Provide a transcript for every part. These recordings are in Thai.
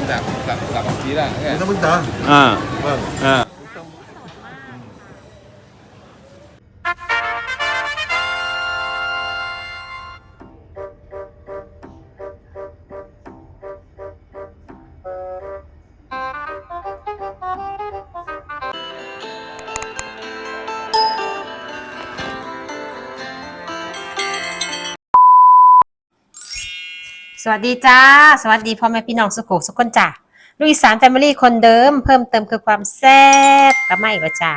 mentah-mentah. Mentah-mentah. Kan? Ha. Ha. สวัสดีจ้า สวัสดีพ่อแม่พี่น้องสุโขสุขคนจ้าลูกอีสานแฟมิลี่คนเดิม เพิ่มเติมคือความแซ่บกับไม่ว่าจ้า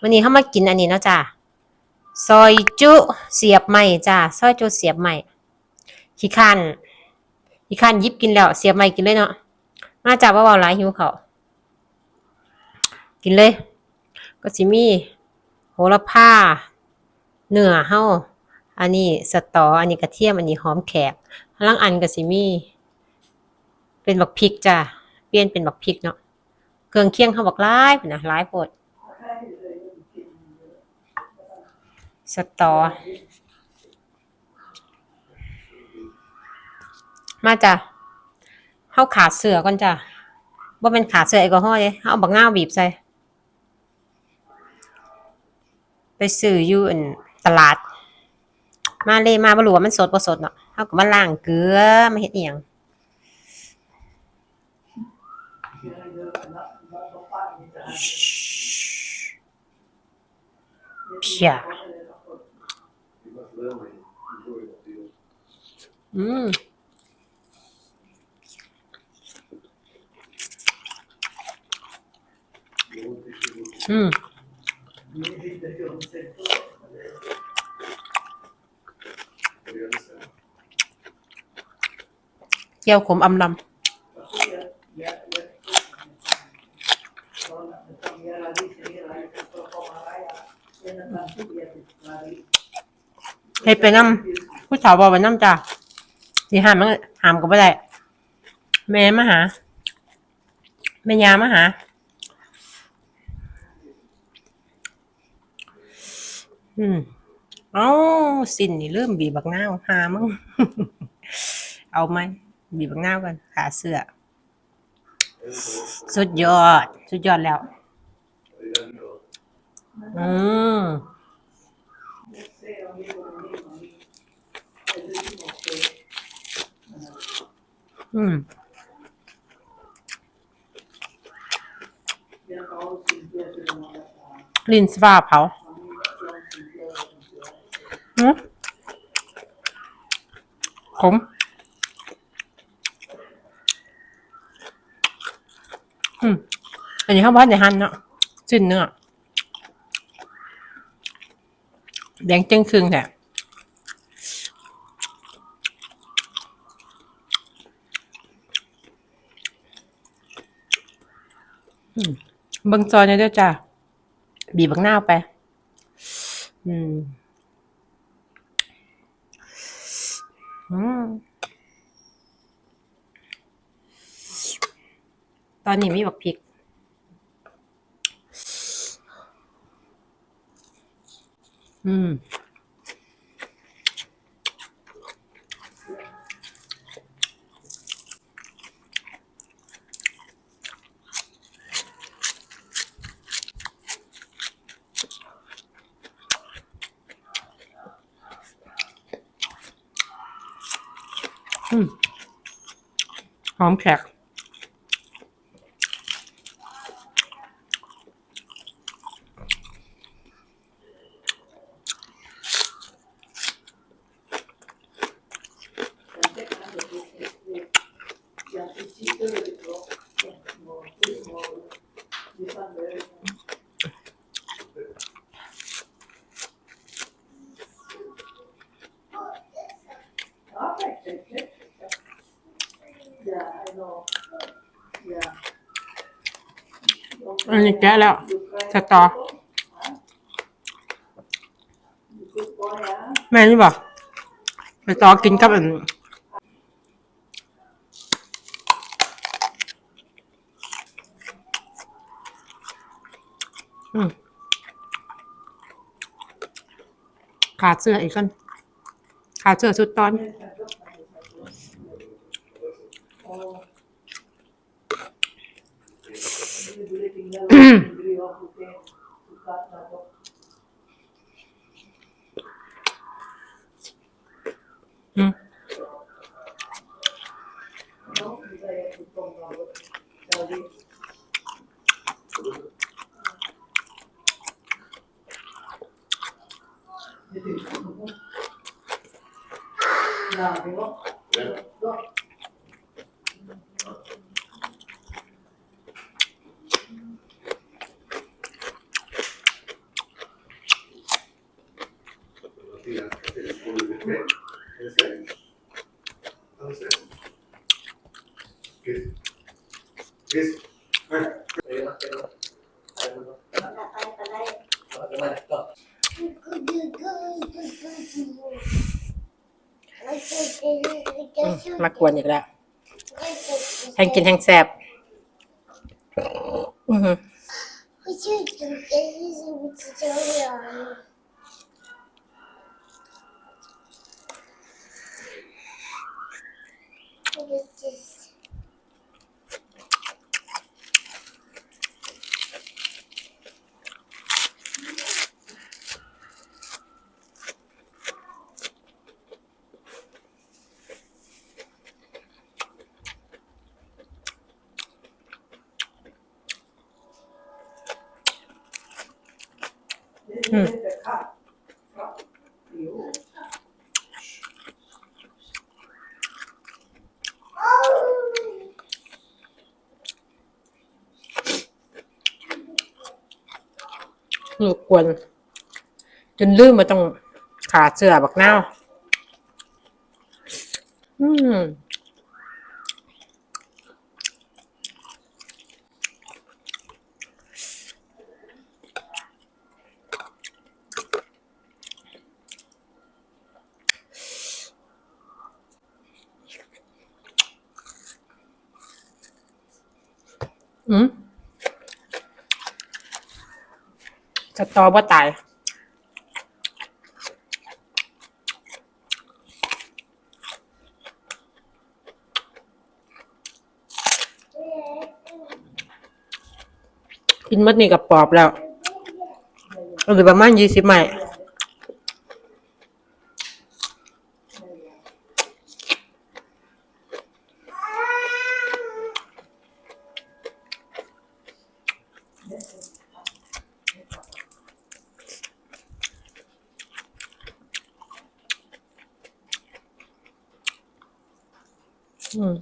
วันนี้เขามากินอันนี้เนาะจ้าซอยจุเสียบใหม่จ้าซอยจุเสียบใหม่ขี้คันขี้คันยิบกินแล้วเสียบใหม่กินเลยเนาะมาจ้าว่าเบาหลายหิวเขากินเลย ก็สิมีโหระพาเนื้อเฮาอันนี้สตอ อันนี้กระเทียม อันนี้หอมแขก ลังอันก็สิมี เป็นบักพริกจ้ะเปลี่ยนเป็นบักพริกเนาะเครื่องเคียงเขาบอกหลายพุ่นนะหลายโพดสตอ มาจ้ะเฮาขาดเสือก่อนจ้ะบ่เป็นขาดเสือแอลกอฮอล์เด้เฮาเอาบักง่าวบีบใส่ไปซื้ออยู่อั่นตลาด มาเลยมาบ่รู้ว่ามันสดบ่สดเนาะ เฮาก็มาล้างเกลือมาเฮ็ดอีหยังเพียอืมอืม เกี๊ยวขมอำลำเฮ็ดไปน้ำผู้สาวบอกไปน้ำจ้ะสิหามมันหามก็บ่ได้แม่มาหาแม่ยามาหาอืมเอ้าสินนี่เริ่มบีบักหน้าหามึง เอาไหม บีบบักนาวกันขาเสื้อ สุดยอด สุดยอดแล้ว อืมอืมลินสฟาเผาอืมขม อันนี้ข้าวบ้านในหั่นเนาะจิ้นเนื้อแดงเจ้งครึ่งแท้อืมเบิ่งจอเนี่ยเด้อจ้าบีบบักหน้าวไปอืมอืม ตอนนี้มีบักพริก อืมหอมแขก อันนี้แกะแล้วสตอแม่นี่บอกสตอกินกับอันอืมขาดเสื้ออีกคนขาดเสื้อสุดตอน อื มากวนอีกแล้วแทงกินแทงแสบอือหือ Hmm. Tutorial. อืมลูกกวน จนลืมมาต้องขาเสือบักเน่าอืมอืม สตอบ่ตาย กินหมดนี่กับปอบแล้วหรือประมาณยี่สิบไม้ อืม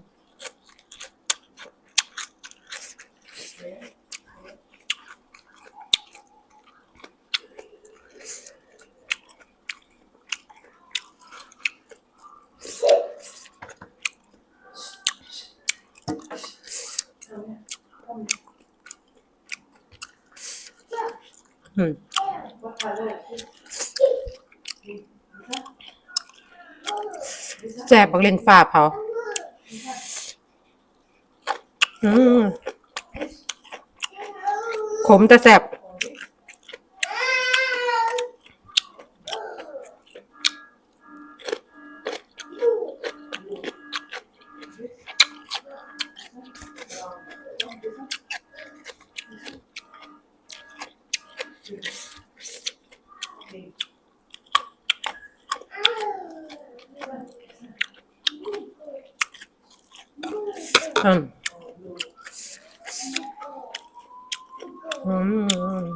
อืมแจบบักเลนฟ้าเผาอืม ขมแต่แสบอืมอืม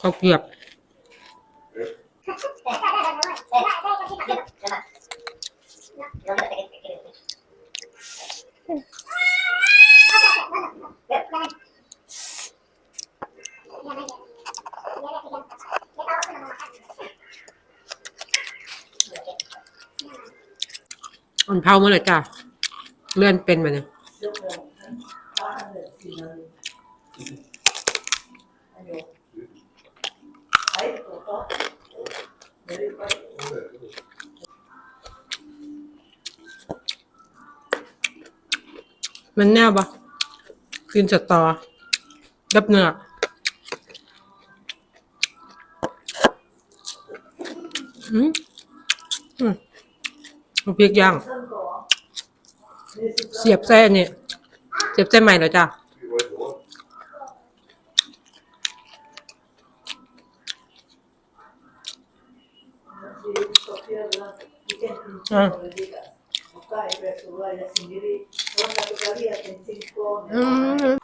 ข้าวเกรียบอ่อนเผาเมื่อไหร่จ้ะเลื่อนเป็นมาเนี่ย มันแน่ปะกินสตอดับเนื้ออืมอืมเอาพริกย่าง เสียบไส้อันนี้เสียบไส้ใหม่เหรอจ้ะ Ah. Hmm. hmm.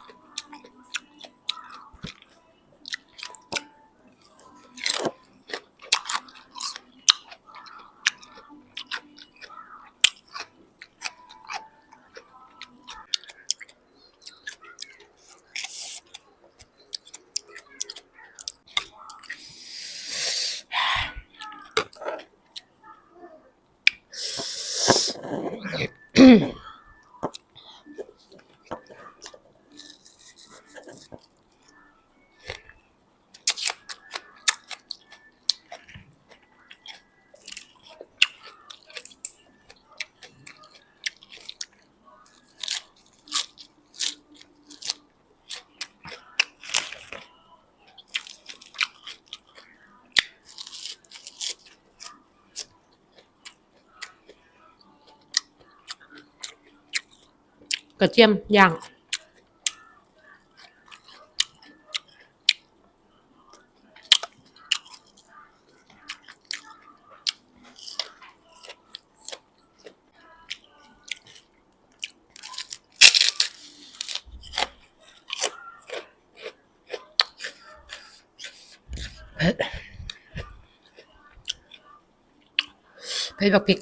กระเทียมย่างเผ็ดเผ็ดบักพริก